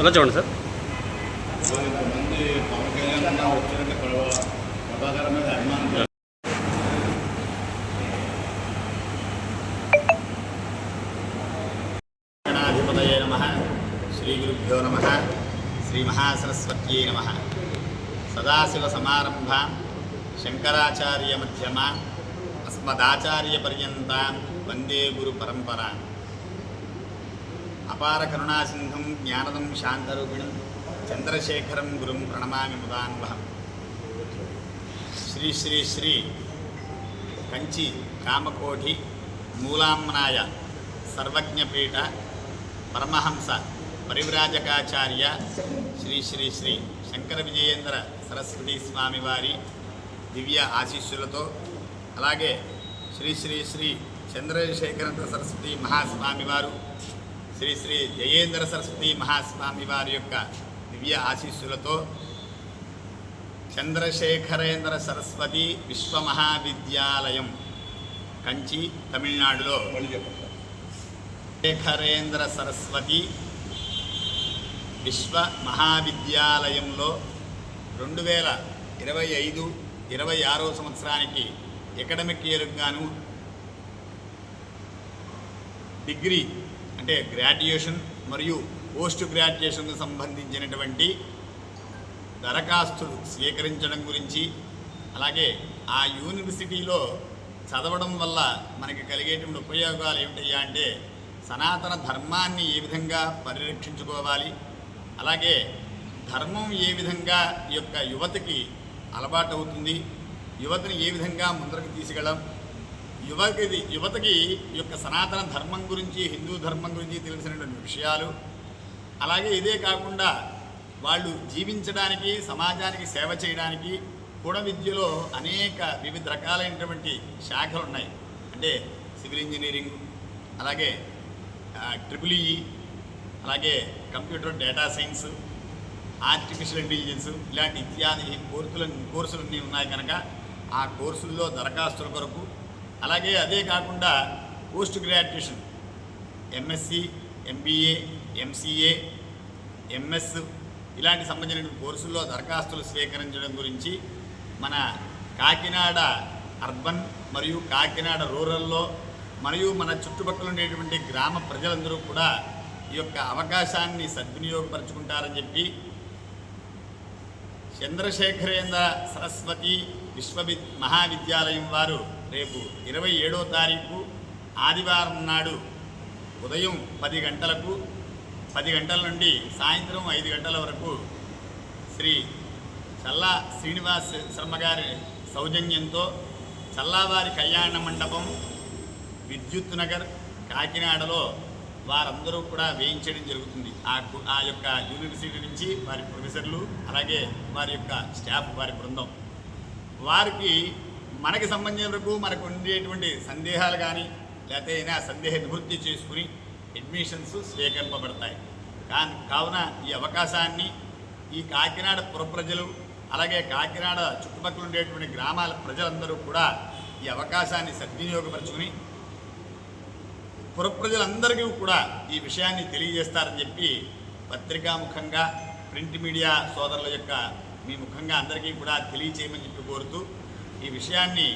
ఎలా చూడండి సార్? ఇంతమంది గణాధిపతయే నమ. శ్రీ గురుభ్యో నమ. శ్రీ మహాసరస్వత్యై నమ. సదాశివసమారంభా శంకరాచార్య మధ్యమ. అస్మదాచార్య పర్యంతం. వందే గురు పరంపరా. అపార కరుణాసింధం జ్ఞానదం శాంతరూపిణం చంద్రశేఖరం గురుం ప్రణమామి ముదాన్వహం శ్రీ శ్రీ శ్రీ కంచి కామకోటి మూలాంనాయ సర్వజ్ఞపీఠ పరమహంస పరివ్రాజకాచార్య శ్రీ శ్రీ శ్రీ శంకర విజయేంద్ర సరస్వతి స్వామివారి దివ్య ఆశీస్సులతో అలాగే శ్రీ శ్రీ శ్రీ చంద్రశేఖరంద్ర సరస్వతి మహాస్వామివారు శ్రీ శ్రీ జయేంద్ర సరస్వతి మహాస్వామి వారి యొక్క దివ్య ఆశీస్సులతో చంద్రశేఖరేంద్ర సరస్వతి విశ్వమహావిద్యాలయం కంచి తమిళనాడులో. శేఖరేంద్ర సరస్వతి విశ్వ మహావిద్యాలయంలో రెండు వేల ఇరవై ఐదు ఇరవై ఆరో సంవత్సరానికి ఎకడమిక్ ఇయర్గాను డిగ్రీ అంటే గ్రాడ్యుయేషన్ మరియు పోస్ట్ గ్రాడ్యుయేషన్కు సంబంధించినటువంటి దరఖాస్తులు స్వీకరించడం గురించి అలాగే ఆ యూనివర్సిటీలో చదవడం వల్ల మనకి కలిగేటువంటి ఉపయోగాలు ఏమిటయ్యా అంటే సనాతన ధర్మాన్ని ఏ విధంగా పరిరక్షించుకోవాలి అలాగే ధర్మం ఏ విధంగా ఈ యొక్క యువతకి అలవాటు అవుతుంది యువతని ఏ విధంగా ముందరకు తీసుకెళ్ళడం యువకి యువతకి ఈ యొక్క సనాతన ధర్మం గురించి హిందూ ధర్మం గురించి తెలిసినటువంటి విషయాలు. అలాగే ఇదే కాకుండా వాళ్ళు జీవించడానికి సమాజానికి సేవ చేయడానికి కూడా విద్యలో అనేక వివిధ రకాలైనటువంటి శాఖలు ఉన్నాయి అంటే సివిల్ ఇంజనీరింగ్ అలాగే ట్రిపుల్ ఈ అలాగే computer data science artificial intelligence ఇలాంటి ఇత్యాది కోర్సులు కోర్సులన్నీ ఉన్నాయి కనుక ఆ కోర్సుల్లో దరఖాస్తుల కొరకు అలాగే అదే కాకుండా post graduation MSc MBA MCA MS ఇలాంటి సంబంధించిన కోర్సుల్లో దరఖాస్తులు స్వీకరించడం గురించి మన కాకినాడ అర్బన్ మరియు కాకినాడ రూరల్లో మరియు మన చుట్టుపక్కల ఉండేటువంటి గ్రామ ప్రజలందరూ కూడా ఈ యొక్క అవకాశాన్ని సద్వినియోగపరచుకుంటారని చెప్పి చంద్రశేఖరేంద్ర సరస్వతి విశ్వవి మహావిద్యాలయం వారు రేపు ఇరవై ఏడో తారీఖు ఆదివారం నాడు ఉదయం పది గంటలకు పది గంటల నుండి సాయంత్రం ఐదు గంటల వరకు శ్రీ చల్లా శ్రీనివాస్ శర్మ గారి సౌజన్యంతో చల్లావారి కళ్యాణ మండపం విద్యుత్ నగర్ కాకినాడలో వారందరూ కూడా వేయించడం జరుగుతుంది. ఆ కు- ఆ యొక్క యూనివర్సిటీ నుంచి వారి ప్రొఫెసర్లు అలాగే వారి యొక్క స్టాఫ్ వారి బృందం. వారికి మనకి సంబంధించిన వరకు మనకు ఉండేటువంటి సందేహాలు కానీ లేకపోతే ఏదైనా సందేహ నివృత్తి చేసుకుని అడ్మిషన్స్ స్వీకరింపబడతాయి. కానీ కావున ఈ అవకాశాన్ని ఈ కాకినాడ పుర ప్రజలు అలాగే కాకినాడ చుట్టుపక్కల ఉండేటువంటి గ్రామాల ప్రజలందరూ కూడా ఈ అవకాశాన్ని సద్వినియోగపరచుకుని పుర ప్రజలందరికీ కూడా ఈ విషయాన్ని తెలియజేస్తారని చెప్పి పత్రికాముఖంగా ప్రింట్ మీడియా సోదరుల యొక్క మీ ముఖంగా అందరికీ కూడా తెలియచేయమని చెప్పి కోరుతూ ఈ విషయాన్ని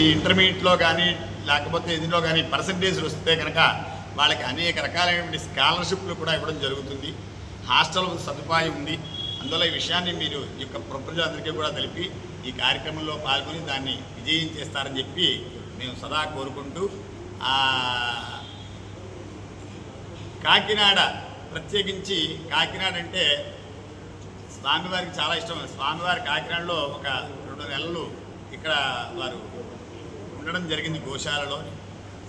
ఈ ఇంటర్మీడియట్లో కానీ లేకపోతే ఇందులో కానీ పర్సంటేజ్లు వస్తే కనుక వాళ్ళకి అనేక రకాలైనటువంటి స్కాలర్షిప్లు కూడా ఇవ్వడం జరుగుతుంది. హాస్టల్ సదుపాయం ఉంది. అందువల్ల ఈ విషయాన్ని మీరు ఈ యొక్క పుర ప్రజలందరికీ కూడా తెలిపి ఈ కార్యక్రమంలో పాల్గొని దాన్ని విజయం చేస్తారని చెప్పి మేము సదా కోరుకుంటూ కాకినాడ ప్రత్యేకించి కాకినాడ అంటే స్వామివారికి చాలా ఇష్టం. స్వామివారి కాకినాడలో ఒక రెండు నెలలు ఇక్కడ వారు ఉండడం జరిగింది గోశాలలో.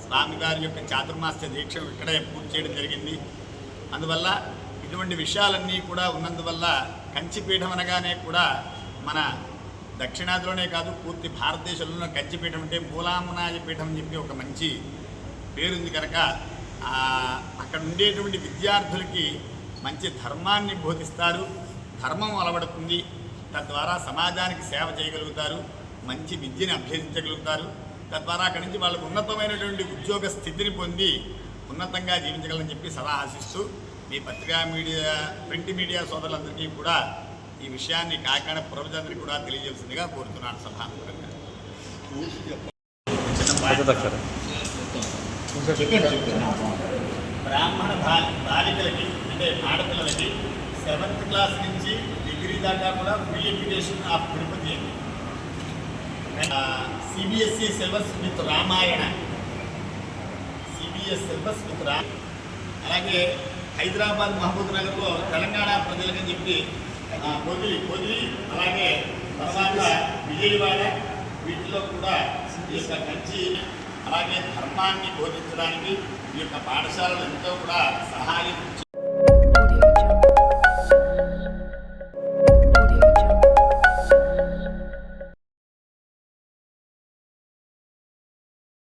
స్వామివారి యొక్క చాతుర్మాస్య దీక్ష ఇక్కడే పూర్తి చేయడం జరిగింది. అందువల్ల ఇటువంటి విషయాలన్నీ కూడా ఉన్నందువల్ల కంచిపీఠం అనగానే కూడా మన దక్షిణాదిలోనే కాదు పూర్తి భారతదేశంలో కంచిపీఠం అంటే మూలామనాయ పీఠం అని చెప్పి ఒక మంచి పేరుంది కనుక అక్కడ ఉండేటువంటి విద్యార్థులకి మంచి ధర్మాన్ని బోధిస్తారు. ధర్మం అలవడుతుంది. తద్వారా సమాజానికి సేవ చేయగలుగుతారు. మంచి విద్యను అభ్యసించగలుగుతారు. తద్వారా అక్కడి నుంచి వాళ్ళకు ఉన్నతమైనటువంటి ఉద్యోగ స్థితిని పొంది ఉన్నతంగా జీవించగలని చెప్పి సదా ఆశిస్తూ మీ పత్రికా మీడియా ప్రింట్ మీడియా సోదరులందరికీ కూడా ఈ విషయాన్ని కాకినాడ ప్రజలందరికీ కూడా తెలియజేసిందిగా కోరుతున్నాను సభాముఖంగా పాయింట్. బ్రాహ్మణ బాలికలకి అంటే ఆడపిల్లలకి సెవెంత్ క్లాస్ నుంచి డిగ్రీ దాకా కూడా ఫ్రీ ఎడ్యుకేషన్ ఆఫ్ తిరుపతి అండి. CBSE syllabus with Ramayana CBS syllabus with రా అలాగే హైదరాబాద్ మహబూబ్ నగర్లో తెలంగాణ ప్రజలకని చెప్పి పొదిలి పొదిలి అలాగే తర్వాత విజయవాడ వీటిలో కూడా ఈ యొక్క మంచి అలాగే ధర్మాన్ని బోధించడానికి ఈ యొక్క పాఠశాలలు ఎంతో కూడా